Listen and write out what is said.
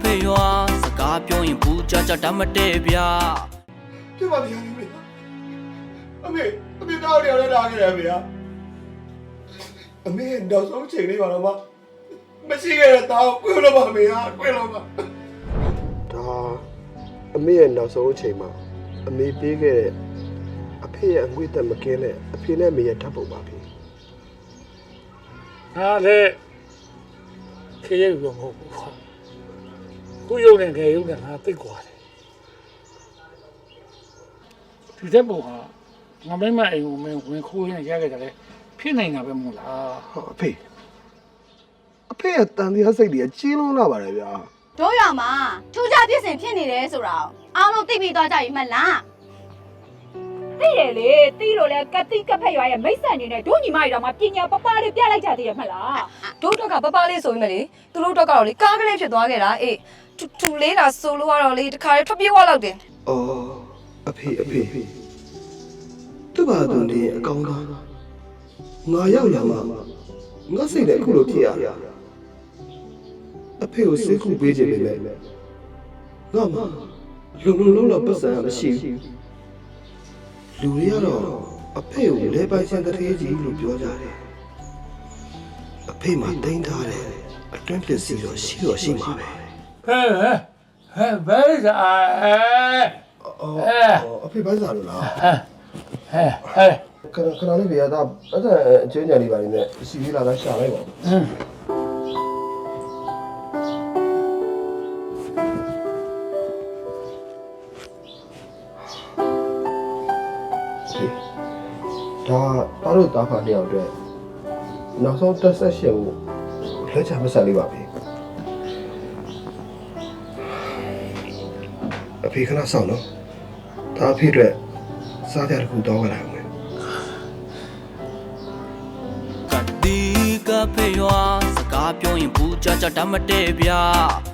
ဖေရွာစကားပြောရင်ဘူးကြကြတတ်မတည့်ဗျာပြပါဗျာလေးမေအမေအမေတောက်တယ်လည်းလာခဲ့တယ်ဗျာအမေနောက်ဆုံးချိန်လေးပါတော့မမရှိခဲ့တဲ့တောက်ကွေးလို့ပါမေဟာကွေးလို့ပါဒါအမေရဲ့နောက်ဆုံးအချိန်မှာအမေပေးခဲ့တဲ့အဖေရဲ့အငွေ့သက်မကင်းတဲ့အဖေနဲ့အမေရဲ့ဓာတ်ပုံပါဖေဟာလေခေရုပ်ရောမဟုတ်ဘူး ကွာခုရုပ်နဲ့ခေရုပ်နဲ့ငါသိကွာတယ်ဒီတဲ့ပုံဟာငါမိမအိမ်ကိုမင်းဝင်ခိုးရင်ရခဲ့တယ်လေဖြစ်နေတာပဲမဟုတ်လားဟောအဖေအဖေရဲ့တန်တရားစိတ်တွေကကြီးလုံးလာပါတယ်ဗျာတို့ရွာမှာထူးခြားပြည့်စင်ဖြစ်နေတယ်ဆိုတာကိုအားလုံးသိပြီးသွားကြပြီမလား သိတယ်လေသိလို့လဲကတိကဖက်ရွာရဲ့မိတ်ဆန်နေနဲ့တို့ညီမတွေတော့မှပညာပပလေးပြလိုက်ကြသေးရမလားတို့တော့ကပပလေးဆိုရင်မလေသူတို့တော့ကတော့လေကားကလေးဖြစ်သွားခဲ့တာအေးထူထူလေးတာဆိုလို့ကတော့လေတခါလေးထွက်ပြေးသွားတော့တယ်အော်အဖေအဖေသူ့ဘာသူနေအကောင်းသားငါရောက်လာမှငါစိတ်နဲ့အခုလိုဖြစ်ရအဖေကိုစိတ်ခုပေးခြင်းပဲငါမှလုံလုံလုံးတော့ပတ်စံမရှိဘူး လူတွေကတော့အဖေကိုလဲပိုင်စံတရေကြီးလို့ပြောကြတယ်အဖေမှတိမ့်ထားတယ်အတွင်းပစ္စည်းတော့ရှိတော့ရှိမှာပဲဟဲ့ဟဲ့ဘယ်ကအဲအော်အဖေဘာစားလို့လားဟဲ့ဟဲ့ခဏခဏလေးပြရတာအဲ့ဒါအချင်းညာလေးပါနေနဲ့စီလေးလာတာရှာလိုက်ပါ อืมဒါဘာလို့တာဖာတယောက်အတွက်နောက်ဆုံးတက်ဆက်ရှင်ကိုလက်ချမဆက်လေးပါပြီအဖေခဏဆောင်နော်ဒါအဖေအတွက်စားကြတစ်ခုတောင်းကြလိုက်အောင်မယ်ကတိကဖေရွာစကားပြောရင်ဘူးကြကြတတ်မတည့်ဗျာ